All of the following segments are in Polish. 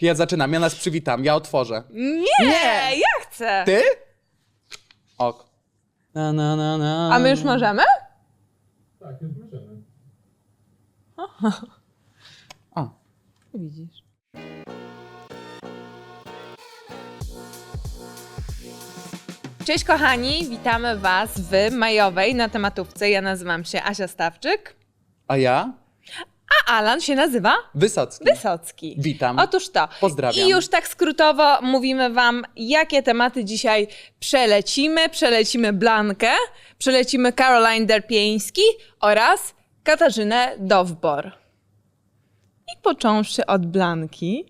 Ja zaczynam, ja nas przywitam, ja otworzę. Nie, Nie. ja chcę. Ty? Ok. Na, na, na, na. A my już możemy? Tak, już możemy. A. Widzisz. Cześć kochani, witamy Was w majowej na tematówce. Ja nazywam się Asia Stawczyk, A ja? A Alan się nazywa Wysocki. Wysocki. Witam. Otóż to. Pozdrawiam. I już tak skrótowo mówimy Wam, jakie tematy dzisiaj przelecimy. Przelecimy Blankę, przelecimy Caroline Derpieński oraz Katarzynę Dowbor. I począwszy od Blanki.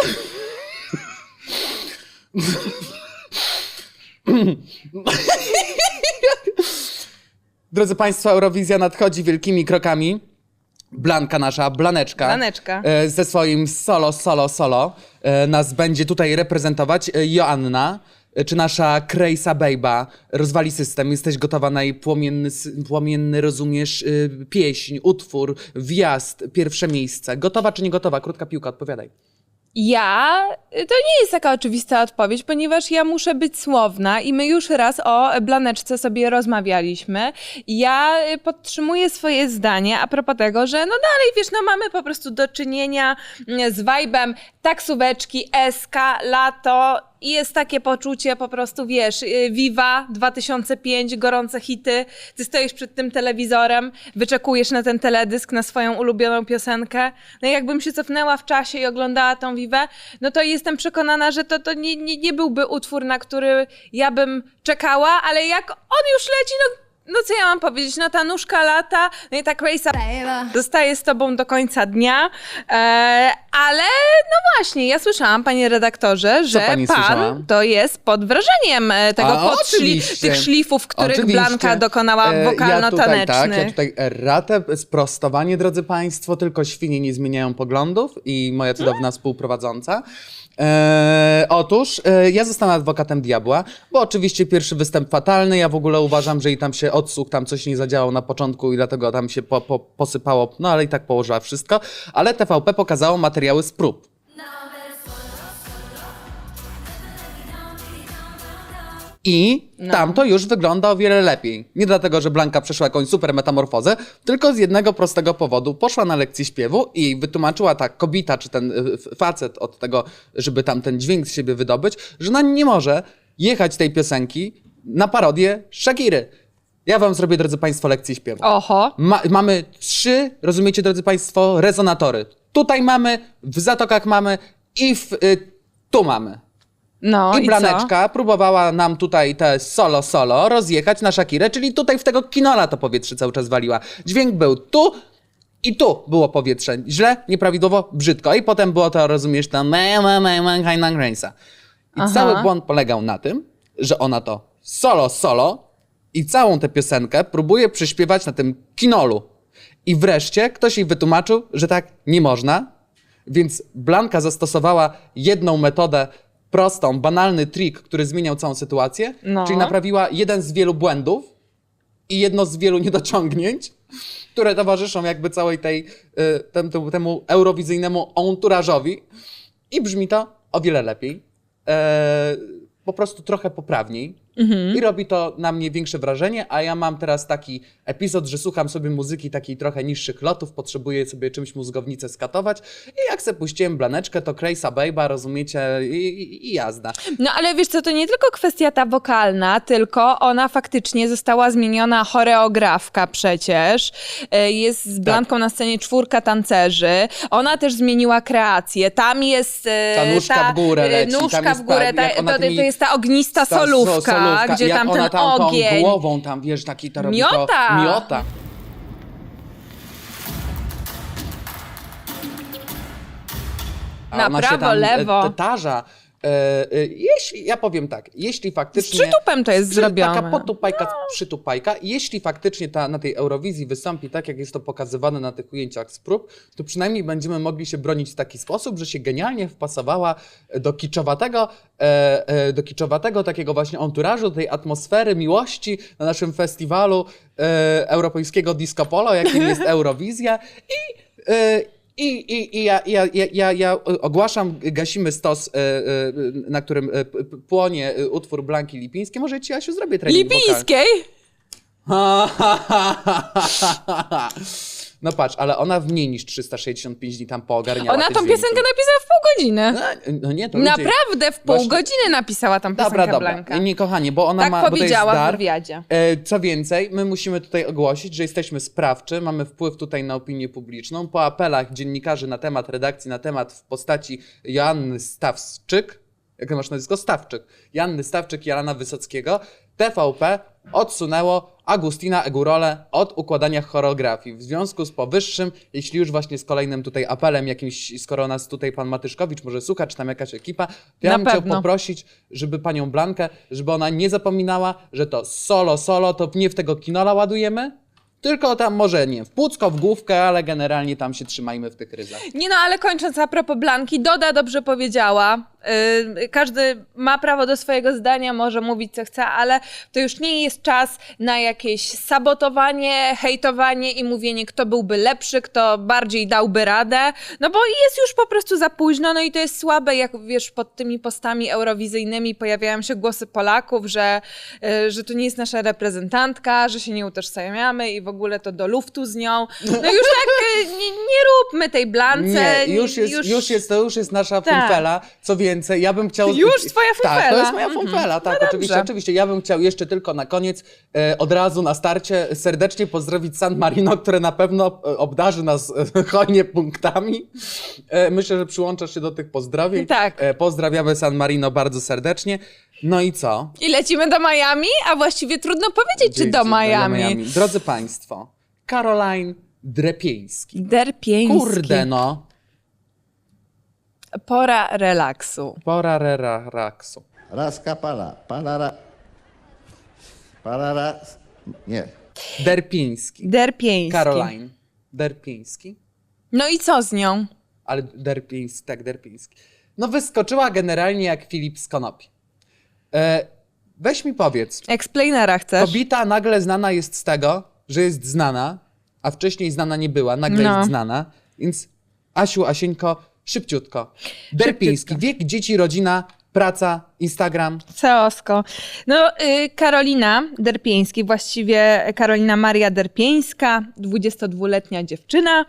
Drodzy Państwo, Eurowizja nadchodzi wielkimi krokami. Blanka nasza, Blaneczka. Blaneczka. e, Ze swoim solo, solo, solo. e, Nas będzie tutaj reprezentować. E, Joanna, e, czy nasza Krejsa Bejba rozwali system. Jesteś gotowa na jej płomienny, s- płomienny rozumiesz, e, pieśń, utwór, wjazd, pierwsze miejsce. Gotowa czy nie gotowa? Krótka piłka, odpowiadaj. Ja, to nie jest taka oczywista odpowiedź, ponieważ ja muszę być słowna i my już raz o Blaneczce sobie rozmawialiśmy. Ja y, podtrzymuję swoje zdanie a propos tego, że no dalej, wiesz, no mamy po prostu do czynienia mm, z vibe'em taksóweczki, SK, lato i jest takie poczucie po prostu, wiesz, y, Viva 2005, gorące hity, ty stoisz przed tym telewizorem, wyczekujesz na ten teledysk, na swoją ulubioną piosenkę. No i jakbym się cofnęła w czasie i oglądała tą Vivę, no to jestem przekonana, że to, to nie, nie, nie byłby utwór, na który ja bym czekała, ale jak on już leci, no, no co ja mam powiedzieć, no ta nóżka lata, no i ta Grace'a zostaje z tobą do końca dnia, e, ale no właśnie, ja słyszałam, panie redaktorze, że pani pan słyszała? to jest pod wrażeniem e, tego A, podszli, oczywiście. tych szlifów, których Oczywiście. Blanka dokonała E, Ja tutaj, wokalno-tanecznych. tak, ja tutaj ratę, sprostowanie, drodzy Państwo, tylko świnie nie zmieniają poglądów i moja cudowna współprowadząca. E, otóż e, ja zostanę adwokatem diabła, bo oczywiście pierwszy występ fatalny, ja w ogóle uważam, że jej tam się odsłuch, tam coś nie zadziałał na początku i dlatego tam się po, po, posypało, no ale i tak położyła wszystko, ale TVP pokazało materiały z prób. I tam to już wygląda o wiele lepiej. Nie dlatego, że Blanka przeszła jakąś super metamorfozę, tylko z jednego prostego powodu. Poszła na lekcję śpiewu i wytłumaczyła ta kobieta, czy ten y, facet od tego, żeby tam ten dźwięk z siebie wydobyć, że ona nie może jechać tej piosenki na parodię Shakiry. Ja wam zrobię, drodzy Państwo, lekcję śpiewu. Oho, Ma, mamy trzy, rozumiecie, drodzy Państwo, rezonatory. Tutaj mamy, w Zatokach mamy i w, y, tu mamy. No i, I Blaneczka próbowała nam tutaj te solo solo rozjechać na Shakirę, czyli tutaj w tego kinola to powietrze cały czas waliła. Dźwięk był tu i tu było powietrze. Źle, nieprawidłowo, brzydko. I potem było to, rozumiesz, tam me, me, me, me. I Aha. cały błąd polegał na tym, że ona to solo solo i całą tę piosenkę próbuje przyśpiewać na tym kinolu. I wreszcie ktoś jej wytłumaczył, że tak nie można, więc Blanka zastosowała jedną metodę prostą, banalny trik, który zmieniał całą sytuację, No. czyli naprawiła jeden z wielu błędów i jedno z wielu niedociągnięć, które towarzyszą jakby całej tej, y, tem, temu, temu eurowizyjnemu enturażowi i brzmi to o wiele lepiej. E, po prostu trochę poprawniej. I robi to na mnie większe wrażenie, a ja mam teraz taki epizod, że słucham sobie muzyki takiej trochę niższych lotów, potrzebuję sobie czymś mózgownicę skatować i jak se puściłem blaneczkę, to Krejsa Bejba, rozumiecie, i, i, i jazda. No ale wiesz co, to nie tylko kwestia ta wokalna, tylko ona faktycznie została zmieniona choreografka przecież. E, Jest z Blanką na scenie czwórka tancerzy. Ona też zmieniła kreację. Tam jest e, Ta nóżka w górę e, leci, Nóżka w górę, ta- ta, to, to jest ta ognista Ta so- solówka, gdzie jak tam ona ten tam ogień. tą głową tam, wiesz, taki to robi Miota. To, miota. A Na ona się prawo, tam, e, lewo. tarza jeśli, ja powiem tak, jeśli Z faktycznie... przytupem to jest Przy- zrobione. Taka potupajka, przytupajka. Jeśli faktycznie ta, na tej Eurowizji wystąpi tak, jak jest to pokazywane na tych ujęciach z prób, to przynajmniej będziemy mogli się bronić w taki sposób, że się genialnie wpasowała do kiczowatego, e, e, do kiczowatego takiego właśnie anturażu, tej atmosfery miłości na naszym festiwalu e, europejskiego disco polo, jakim jest Eurowizja i e, i, i, i ja, ja, ja, ja, ja ogłaszam, gasimy stos, e, e, na którym e, płonie e, utwór Blanki Lipińskiej. Może ci, Asiu, zrobię trening wokalny. No patrz, ale ona w mniej niż 365 dni tam poogarniała Ona tą dźwięki. piosenkę napisała w pół godziny. No, no nie, to. Naprawdę w pół Właśnie- godziny napisała tą piosenkę Dobra, dobra. Blanka. Nie, kochanie, bo ona Tak ma, bo to jest powiedziała w dar. wywiadzie. E, Co więcej, my musimy tutaj ogłosić, że jesteśmy sprawczy, mamy wpływ tutaj na opinię publiczną. Po apelach dziennikarzy na temat redakcji, na temat w postaci Joanny Stawczyk, jak masz nazwisko? Stawczyk. Janny Stawczyk i Alana Wysockiego, TVP odsunęło Agustina Egurole od układania choreografii. W związku z powyższym, jeśli już właśnie z kolejnym tutaj apelem jakimś, skoro nas tutaj pan Matyszkowicz może słucha, czy tam jakaś ekipa, to ja Na bym chciał poprosić, żeby panią Blankę, żeby ona nie zapominała, że to solo, solo, to nie w tego kinola ładujemy, tylko tam może nie w płucko, w główkę, ale generalnie tam się trzymajmy w tych ryzach. Nie no, ale kończąc a propos Blanki, Doda dobrze powiedziała. Yy, każdy ma prawo do swojego zdania, może mówić co chce, ale to już nie jest czas na jakieś sabotowanie, hejtowanie i mówienie, kto byłby lepszy, kto bardziej dałby radę. No bo jest już po prostu za późno, no i to jest słabe, jak wiesz, pod tymi postami eurowizyjnymi pojawiają się głosy Polaków, że, yy, że to nie jest nasza reprezentantka, że się nie utożsamiamy i w ogóle to do luftu z nią. No już tak yy, nie, nie róbmy tej Blance. Nie, już jest, już... jest, to już jest nasza Tak. funfela. Co więcej, ja bym chciał... Już twoja Tak, to funfela. jest moja Mhm. funfela, tak, No oczywiście, dobrze. oczywiście. Ja bym chciał jeszcze tylko na koniec, e, od razu na starcie, serdecznie pozdrowić San Marino, które na pewno e, obdarzy nas e, hojnie punktami. E, myślę, że przyłączasz się do tych pozdrowień. Tak. E, pozdrawiamy San Marino bardzo serdecznie. No i co? I lecimy do Miami, a właściwie trudno powiedzieć, czy do Miami. Drodzy Państwo, Caroline Drepieński. Derpieński. Kurde no, Pora relaksu. pora rera raksu. Raskapala, panara, parara, nie. Derpiński. Derpieński. Caroline Derpiński. No i co z nią? Ale Derpiński, tak, Derpiński. No wyskoczyła generalnie jak Filip z Konopi. E, weź mi powiedz, Explainera chcesz? kobieta nagle znana jest z tego, że jest znana, a wcześniej znana nie była, nagle No. jest znana, więc Asiu, Asieńko, szybciutko. Derpiński, wiek, dzieci, rodzina, praca, Instagram. Ceosko. No, y, Karolina Derpieński, właściwie Karolina Maria Derpieńska, 22-letnia dziewczyna,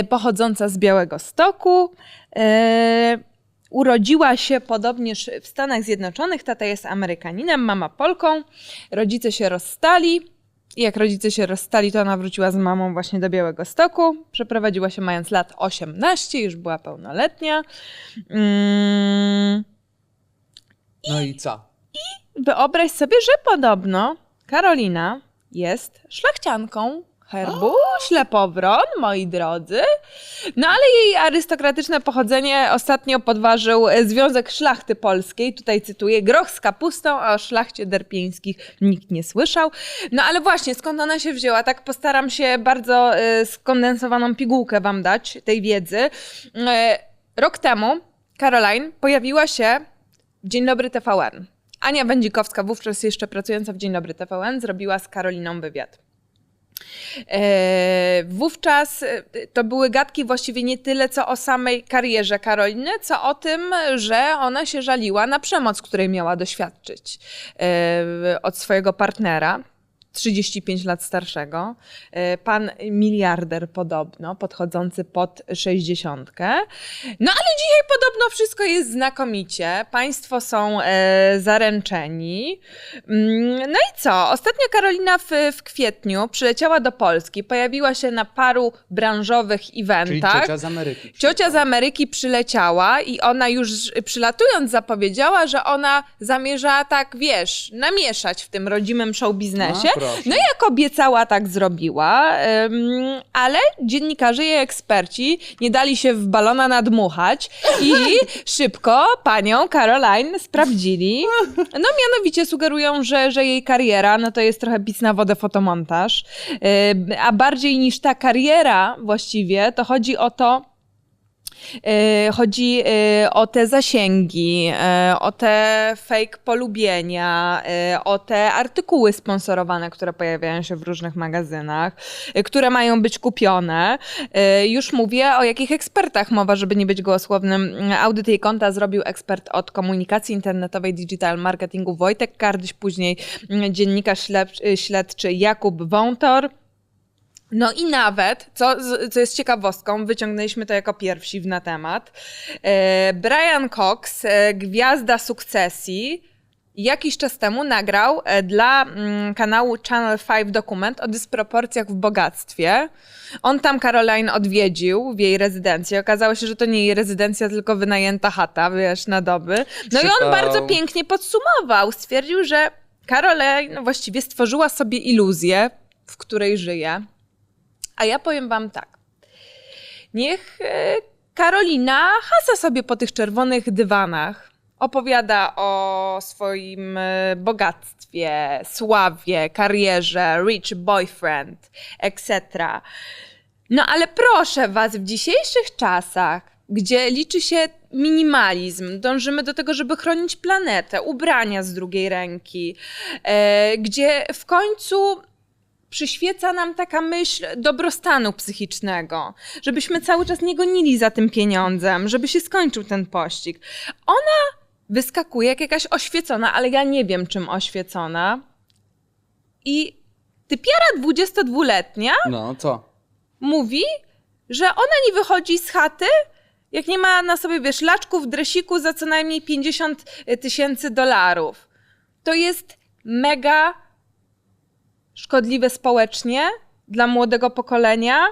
y, pochodząca z Białego Stoku. y, Urodziła się podobnież w Stanach Zjednoczonych. Tata jest Amerykaninem, mama Polką. Rodzice się rozstali. I jak rodzice się rozstali, to ona wróciła z mamą właśnie do Białego Stoku. Przeprowadziła się mając lat 18, już była pełnoletnia. Mm. No i co? Wyobraź sobie, że podobno Karolina jest szlachcianką herbu ślepowron, moi drodzy. No ale jej arystokratyczne pochodzenie ostatnio podważył Związek Szlachty Polskiej. Tutaj cytuję, groch z kapustą, a o szlachcie derpieńskich nikt nie słyszał. No ale właśnie, skąd ona się wzięła? Tak postaram się bardzo e, skondensowaną pigułkę wam dać tej wiedzy. E, Rok temu Caroline pojawiła się w Dzień Dobry TVN. Ania Wędzikowska, wówczas jeszcze pracująca w Dzień Dobry TVN, zrobiła z Karoliną wywiad. E, wówczas e, to były gadki właściwie nie tyle co o samej karierze Karoliny, co o tym, że ona się żaliła na przemoc, której miała doświadczyć e, od swojego partnera. 35 lat starszego, e, pan miliarder podobno, podchodzący pod 60. No ale dzisiaj podobno wszystko jest znakomicie. Państwo są e, zaręczeni. Mm, No i co? Ostatnio Karolina w, w kwietniu przyleciała do Polski, pojawiła się na paru branżowych Czyli eventach. ciocia z Ameryki. Ciocia z Ameryki przyleciała i ona już przylatując zapowiedziała, że ona zamierza tak, wiesz, namieszać w tym rodzimym show biznesie. No, proszę. No jak obiecała, tak zrobiła, ale dziennikarze i eksperci nie dali się w balona nadmuchać i szybko panią Caroline sprawdzili. No mianowicie sugerują, że, że jej kariera no to jest trochę pic na wodę fotomontaż, a bardziej niż ta kariera właściwie, to chodzi o to, Chodzi e, o te zasięgi, e, o te fake polubienia, e, o te artykuły sponsorowane, które pojawiają się w różnych magazynach, e, które mają być kupione. E, Już mówię o jakich ekspertach mowa, żeby nie być gołosłownym. Audyt jej konta zrobił ekspert od komunikacji internetowej, digital marketingu Wojtek Kardyś, później mm, dziennikarz śledczy Jakub Wątor. No i nawet, co, co jest ciekawostką, wyciągnęliśmy to jako pierwsi w na temat. E, Brian Cox, e, gwiazda sukcesji, jakiś czas temu nagrał e, dla mm, kanału Channel 5 dokument o dysproporcjach w bogactwie. On tam Caroline odwiedził w jej rezydencji. Okazało się, że to nie jej rezydencja, tylko wynajęta chata, wiesz, na doby. No i on Czytał. bardzo pięknie podsumował. Stwierdził, że Caroline właściwie stworzyła sobie iluzję, w której żyje. A ja powiem wam tak. Niech e, Karolina hasa sobie po tych czerwonych dywanach. Opowiada o swoim e, bogactwie, sławie, karierze, rich boyfriend, etc. No ale proszę was, w dzisiejszych czasach, gdzie liczy się minimalizm, dążymy do tego, żeby chronić planetę, ubrania z drugiej ręki, e, gdzie w końcu przyświeca nam taka myśl dobrostanu psychicznego, żebyśmy cały czas nie gonili za tym pieniądzem, żeby się skończył ten pościg. Ona wyskakuje jak jakaś oświecona, ale ja nie wiem, czym oświecona. I typiara 22-letnia No, co? mówi, że ona nie wychodzi z chaty, jak nie ma na sobie, wiesz, laczków, dresiku za co najmniej 50 tysięcy dolarów. To jest mega szkodliwe społecznie dla młodego pokolenia,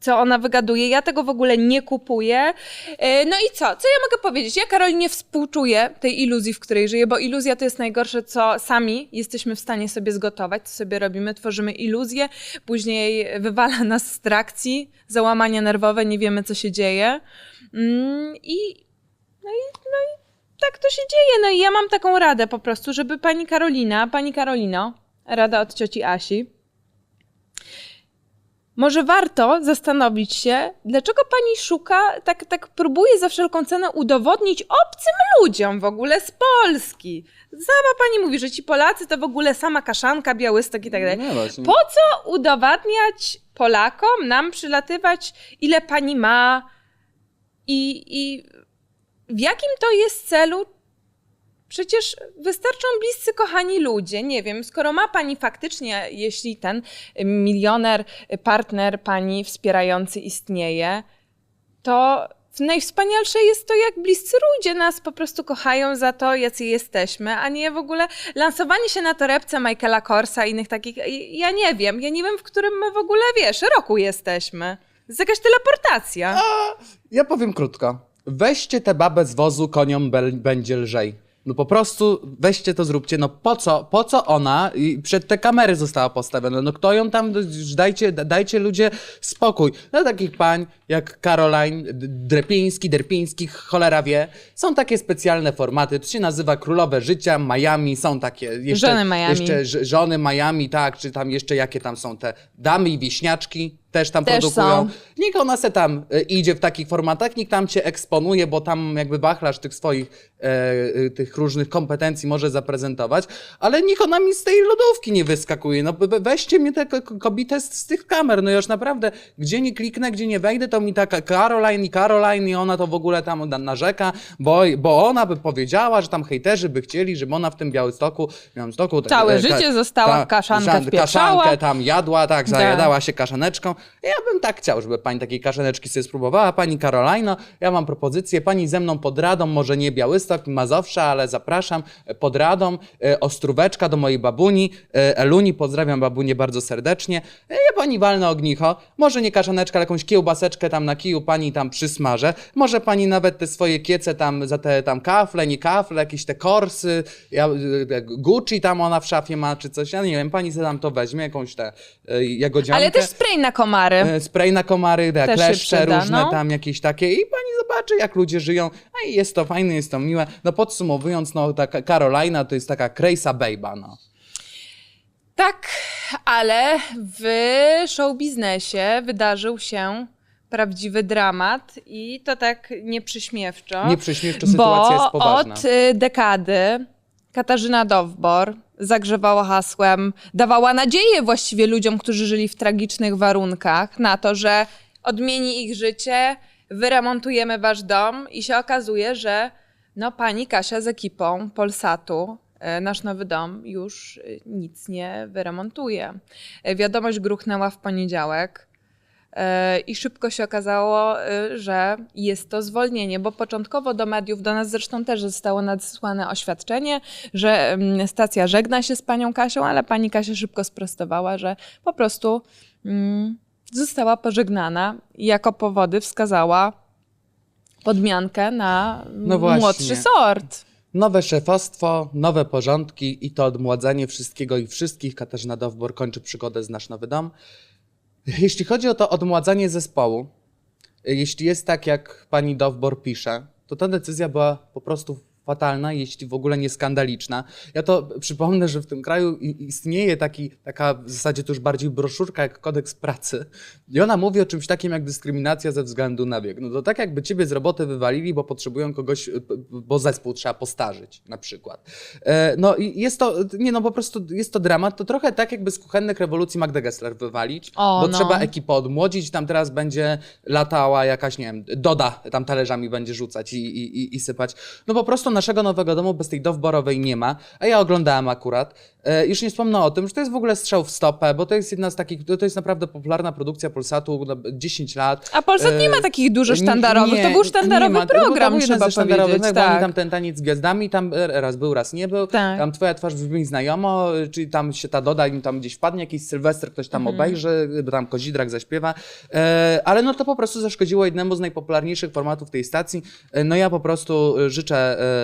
co ona wygaduje. Ja tego w ogóle nie kupuję. E, No i co? Co ja mogę powiedzieć? Ja Karolinie współczuję tej iluzji, w której żyję, bo iluzja to jest najgorsze, co sami jesteśmy w stanie sobie zgotować, co sobie robimy. Tworzymy iluzję, później wywala nas z trakcji, załamania nerwowe, nie wiemy, co się dzieje. Mm, I, no i, no i tak to się dzieje. No i ja mam taką radę po prostu, żeby pani Karolina, pani Karolino, rada od cioci Asi, może warto zastanowić się, dlaczego pani szuka, tak, tak próbuje za wszelką cenę udowodnić obcym ludziom w ogóle z Polski. Sama pani mówi, że ci Polacy to w ogóle sama kaszanka, białystok i tak dalej. Właśnie. Po co udowadniać Polakom, nam przylatywać, ile pani ma i, i w jakim to jest celu? Przecież wystarczą bliscy, kochani ludzie. Nie wiem, skoro ma pani faktycznie, jeśli ten milioner, partner pani wspierający istnieje, to najwspanialsze jest to, jak bliscy ludzie nas po prostu kochają za to, jacy jesteśmy, a nie w ogóle lansowanie się na torebce Michaela Korsa i innych takich. Ja nie wiem, ja nie wiem, w którym my w ogóle, wiesz, roku jesteśmy. To jest jakaś teleportacja. Ja powiem krótko. Weźcie tę babę z wozu, koniom będzie lżej. No po prostu weźcie to, zróbcie. No po co, po co ona i przed te kamery została postawiona? No kto ją tam, dajcie, dajcie ludzie spokój. No takich pań jak Caroline, Drepiński, Derpiński, cholera wie. Są takie specjalne formaty, to się nazywa Królowe Życia, Miami, są takie jeszcze... Żony Miami. Jeszcze żony Miami, tak, czy tam jeszcze jakie tam są te damy i wieśniaczki, też tam Też produkują. są. Niech ona se tam e, idzie w takich formatach, niech tam cię eksponuje, bo tam jakby wachlarz tych swoich, e, e, tych różnych kompetencji może zaprezentować, ale niech ona mi z tej lodówki nie wyskakuje. No we- weźcie mnie ko- kobietę z, tych kamer, no już naprawdę, gdzie nie kliknę, gdzie nie wejdę, to mi taka Caroline i Caroline i ona to w ogóle tam na- narzeka, bo, bo ona by powiedziała, że tam hejterzy by chcieli, żeby ona w tym Białymstoku, Białymstoku Całe życie została żan- wpieprzała. kaszankę tam jadła, tak, Da. zajadała się kaszaneczką. Ja bym tak chciał, żeby pani takiej kaszaneczki sobie spróbowała. Pani Karolajno, ja mam propozycję, pani ze mną pod Radą, może nie Białystok, Mazowsza, ale zapraszam pod Radą, e, Ostróweczka do mojej babuni, e, Eluni, pozdrawiam babunię bardzo serdecznie. E, Ja pani walnę ognicho, może nie kaszaneczkę, ale jakąś kiełbaseczkę tam na kiju pani tam przysmażę. Może pani nawet te swoje kiece tam za te tam kafle, nie kafle, jakieś te korsy, ja, Gucci tam ona w szafie ma czy coś, ja nie wiem, pani sobie tam to weźmie, jakąś e, jagodziankę. Ale też spray na komary. E, Spray na komary, Też się kleszcze przyda, różne no. tam jakieś takie i pani zobaczy jak ludzie żyją. A i jest to fajne, jest to miłe. No podsumowując, no taka Carolina to jest taka Krejsa Bejba, no. Tak, ale w show biznesie wydarzył się prawdziwy dramat i to tak nieprzyśmiewczo. Nie przyśmiewczo, sytuacja bo jest poważna. od y, dekady Katarzyna Dowbor zagrzewała hasłem, dawała nadzieję właściwie ludziom, którzy żyli w tragicznych warunkach, na to, że odmieni ich życie, wyremontujemy wasz dom i się okazuje, że no pani Kasia z ekipą Polsatu y, Nasz nowy dom już y, nic nie wyremontuje. Y, Wiadomość gruchnęła w poniedziałek. E, I szybko się okazało, e, że jest to zwolnienie, bo początkowo do mediów, do nas zresztą też zostało nadesłane oświadczenie, że mm, stacja żegna się z panią Kasią, ale pani Kasia szybko sprostowała, że po prostu mm, została pożegnana i jako powody wskazała podmiankę na No właśnie. młodszy sort. Nowe szefostwo, nowe porządki i to odmładzanie wszystkiego i wszystkich. Katarzyna Dowbor kończy przygodę z Nasz Nowy Dom. Jeśli chodzi o to odmładzanie zespołu, jeśli jest tak, jak pani Dowbor pisze, to ta decyzja była po prostu fatalna, jeśli w ogóle nie skandaliczna. Ja to przypomnę, że w tym kraju istnieje taki, taka w zasadzie to już bardziej broszurka jak kodeks pracy i ona mówi o czymś takim jak dyskryminacja ze względu na wiek. No to tak jakby ciebie z roboty wywalili, bo potrzebują kogoś, p- bo zespół trzeba postarzyć na przykład. E, No i jest to, nie no po prostu jest to dramat, to trochę tak jakby z kuchennych rewolucji Magdę Gessler wywalić, O, bo no. trzeba ekipę odmłodzić, tam teraz będzie latała jakaś, nie wiem, Doda tam talerzami będzie rzucać i, i, i, i sypać. No po prostu naszego nowego domu bez tej dowborowej nie ma, a ja oglądałem akurat. E, już nie wspomnę o tym, że to jest w ogóle strzał w stopę, bo to jest jedna z takich, to jest naprawdę popularna produkcja Polsatu, no, 10 lat. A Polsat nie E, ma takich dużo nie- sztandarowych. nie, to był nie sztandarowy ma. Bo to program, był trzeba ze sztandarowych, powiedzieć. Tak. tam ten taniec z gwiazdami, tam e, raz był, raz nie był. Tak. Tam twoja twarz brzmi znajomo, czyli tam się ta doda, im tam gdzieś wpadnie jakiś Sylwester, ktoś tam Mhm. obejrzy, bo tam Kozidrak zaśpiewa. E, ale no to po prostu zaszkodziło jednemu z najpopularniejszych formatów tej stacji. E, no ja po prostu e, życzę e, e, e,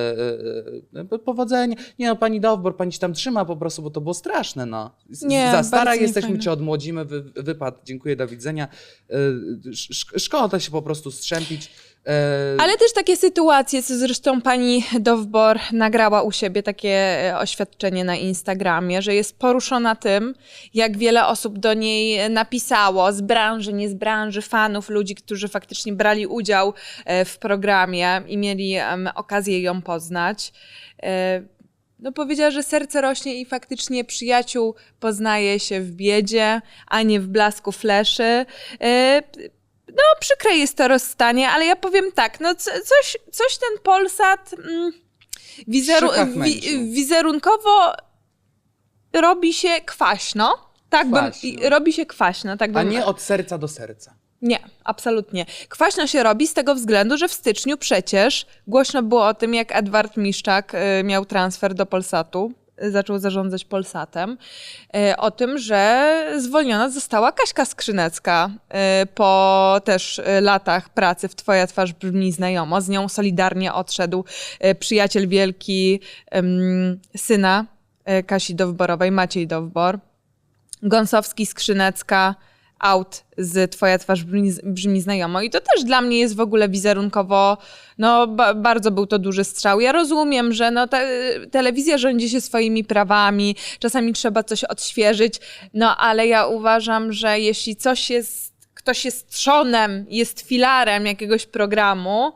powodzenia. Nie no, pani Dowbor, pani się tam trzyma po prostu, bo to było straszne, no. Nie, Za stara jesteśmy, cię odmłodzimy, wy, wypad, dziękuję, do widzenia. E, sz- szkoda się po prostu strzępić. E, Ale też takie sytuacje, co zresztą pani Dowbor nagrała u siebie takie e, oświadczenie na Instagramie, że jest poruszona tym, jak wiele osób do niej napisało z branży, nie z branży, fanów, ludzi, którzy faktycznie brali udział e, w programie i mieli okazję ją poznać. No powiedziała, że serce rośnie i faktycznie przyjaciół poznaje się w biedzie, a nie w blasku fleszy. No, przykre jest to rozstanie, ale ja powiem tak, no co- coś, coś ten Polsat mm, wizeru, wi, wizerunkowo robi się kwaśno. Tak bym, Kwaśno. i- robi się kwaśno, tak a bym, nie od serca do serca. nie, absolutnie. Kwaśno się robi z tego względu, że w styczniu przecież głośno było o tym, jak Edward Miszczak y, miał transfer do Polsatu, zaczął zarządzać Polsatem, y, o tym, że zwolniona została Kaśka Skrzynecka y, po też y, latach pracy w Twoja twarz brzmi znajomo. Z nią solidarnie odszedł przyjaciel wielki syna Kasi Dowborowej, Maciej Dowbor. Gąsowski, Skrzynecka, out z Twoja twarz brzmi, brzmi znajomo. I to też dla mnie jest w ogóle wizerunkowo, no ba, bardzo był to duży strzał. Ja rozumiem, że no, te, telewizja rządzi się swoimi prawami, czasami trzeba coś odświeżyć, no ale ja uważam, że jeśli coś jest, ktoś jest trzonem, jest filarem jakiegoś programu,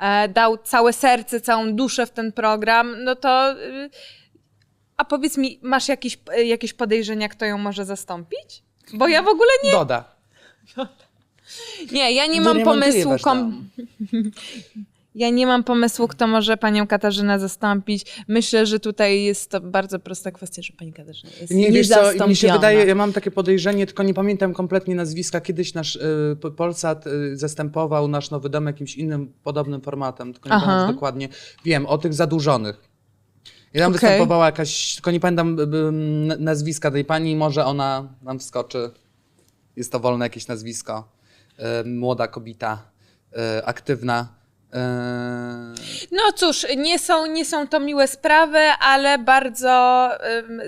e, dał całe serce, całą duszę w ten program, no to... Y, a powiedz mi, masz jakieś, jakieś podejrzenia, kto ją może zastąpić? Bo ja w ogóle nie. Doda. Nie, ja nie mam pomysłu. Kom... Ja nie mam pomysłu, kto może panią Katarzynę zastąpić. Myślę, że tutaj jest to bardzo prosta kwestia, że pani Katarzyna jest Nie, wiesz co, mi się wydaje, ja mam takie podejrzenie, tylko nie pamiętam kompletnie nazwiska. Kiedyś nasz y, Polsat y, zastępował nasz Nowy Dom jakimś innym podobnym formatem, tylko nie Aha. pamiętam dokładnie. Wiem, o tych zadłużonych. I tam Okej. występowała jakaś, tylko nie pamiętam nazwiska tej pani, może ona nam wskoczy. Jest to wolne jakieś nazwisko. Młoda kobieta, y, aktywna. Y, No cóż, nie są, nie są to miłe sprawy, ale bardzo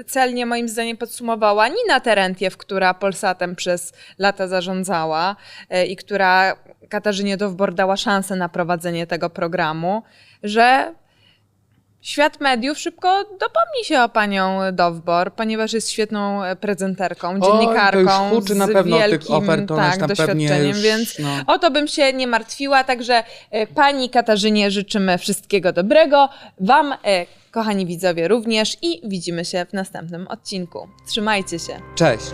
celnie moim zdaniem podsumowała Nina Terentiew, która Polsatem przez lata zarządzała y, i która Katarzynie Dowbor dała szansę na prowadzenie tego programu, że świat mediów szybko dopomni się o panią Dowbor, ponieważ jest świetną e, prezenterką, Oj, to już dziennikarką huczy na z pewno tych wielkim ofert, to ona tak, doświadczeniem, już, więc no. o to bym się nie martwiła, także e, pani Katarzynie życzymy wszystkiego dobrego, wam, e, kochani widzowie, również i widzimy się w następnym odcinku. Trzymajcie się. Cześć.